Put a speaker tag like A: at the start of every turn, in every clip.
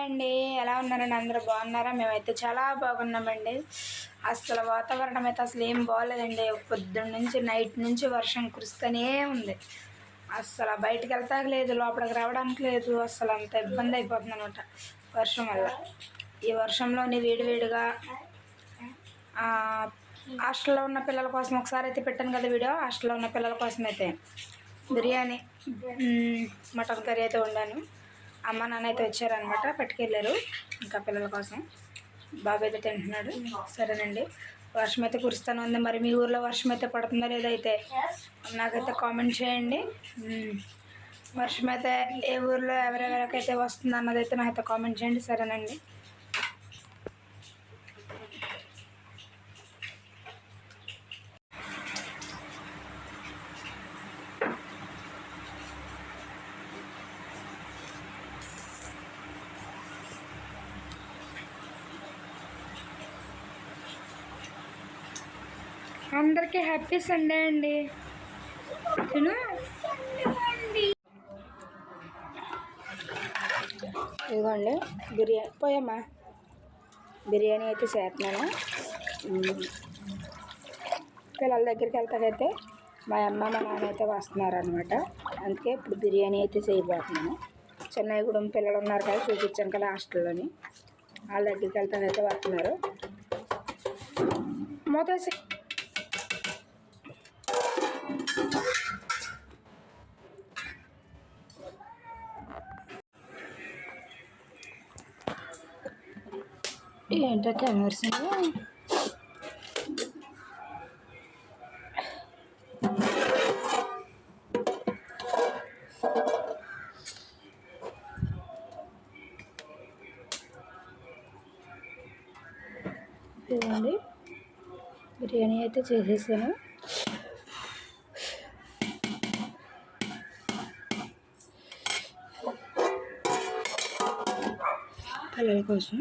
A: Hi అండి. ఎలా ఉన్నారండి అందరూ బాగున్నారా? మేమైతే చాలా బాగున్నామండి. అసలు వాతావరణం అయితే అసలు ఏం బాగోలేదండి పొద్దున్న నుంచి నైట్ నుంచి వర్షం కురుస్తూనే ఉంది. అసలు బయటకు వెళ్తాక లేదు లోపలికి రావడానికి లేదు. అసలు అంత ఇబ్బంది అయిపోతుంది అనమాట వర్షం వల్ల. ఈ వర్షంలోని వేడివేడిగా హాస్టల్లో ఉన్న పిల్లల కోసం ఒకసారి అయితే పెట్టాను కదా వీడియో. హాస్టల్లో ఉన్న పిల్లల కోసం అయితే బిర్యానీ మటన్ కర్రీ అయితే వండాను. అమ్మ నాన్న అయితే వచ్చారనమాట పట్టుకెళ్ళారు. ఇంకా పిల్లల కోసం. బాబు అయితే తింటున్నాడు. సరేనండి. వర్షం అయితే కురుస్తూనే ఉంది. మరి మీ ఊర్లో వర్షం అయితే పడుతుందో లేదో అయితే? నాకైతే కామెంట్ చేయండి. వర్షం అయితే ఏ ఊర్లో ఎవరెవరికైతే వస్తుంది అన్నదైతే నాకైతే కామెంట్ చేయండి. సరేనండి. అందరికీ హ్యాపీ సండే అండి. ఇదిగోండి బిర్యానీ పోయమ్మా. బిర్యానీ అయితే చేస్తున్నాను. పిల్లల దగ్గరికి వెళ్తాకైతే మా అమ్మ మా నాన్న అయితే వస్తున్నారు అనమాట అందుకే ఇప్పుడు బిర్యానీ అయితే చేయబోతున్నాను. చెన్నై కూడా పిల్లలు ఉన్నారు కదా చూపించాను కదా హాస్టల్లోని. వాళ్ళ దగ్గరికి వెళ్తాకైతే వస్తున్నారు. మోతేసి ఏంటో కెమెరసింది ఇదిగోండి. బిర్యానీ అయితే చేసేసాను. పిల్లల కోసం.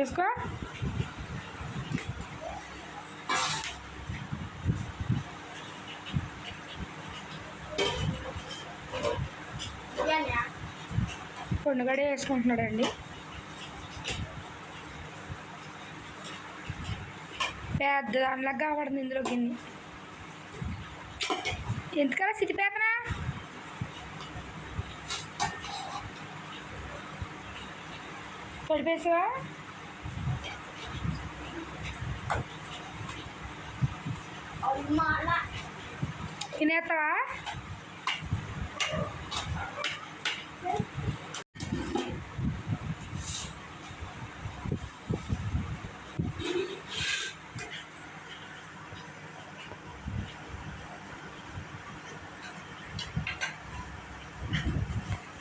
A: తీసుకో పొండుగడే వేసుకుంటున్నాడండి. పెద్ద దానిలాగా కావడుతుంది ఇందులో గిన్నె. ఎందుకలా సిటిపేతనా పడిపేసావా? తినేస్తావా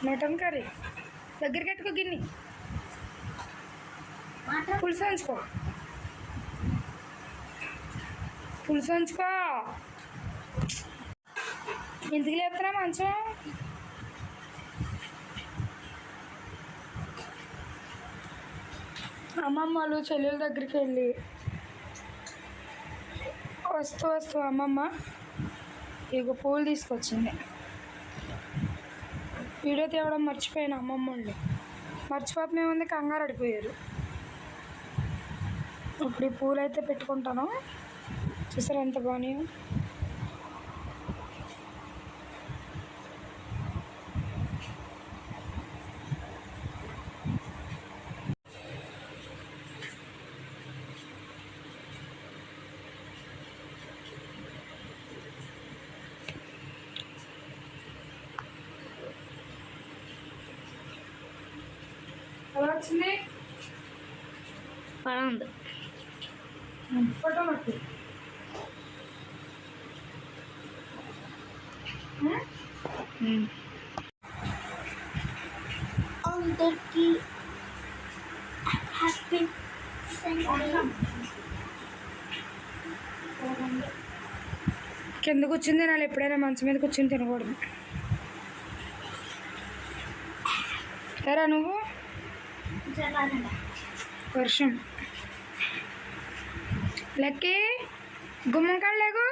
A: మటన్ కర్రీ దగ్గరికి పెట్టుకో గిన్నె. పులుసు ఉంచుకో ఫుల్ సంచుకో ఎందుకు లేపుతున్నా మంచం? అమ్మమ్మ వాళ్ళు చెల్లెల దగ్గరికి వెళ్ళి. వస్తూ వస్తూ అమ్మమ్మ ఇక పూలు తీసుకొచ్చింది. వీడియో తేవడం మర్చిపోయాను అమ్మమ్మ వాళ్ళు మర్చిపోతే ఏముంది? కంగారు అడిపోయారు. ఇప్పుడు ఈ పూలు అయితే పెట్టుకుంటాను. చూసారా ఎంత బాగున్నాయో? ఎలా వచ్చింది?
B: బాగుంది.
A: ఫోటో మట్టి
B: అందరికి హ్యాపీ
A: కింద కూర్చుని తినాలి ఎప్పుడైనా మంచం మీద కూర్చొని తినకూడదు. ఎరా నువ్వు? వర్షం. లక్కీ గుమ్మం లేకు.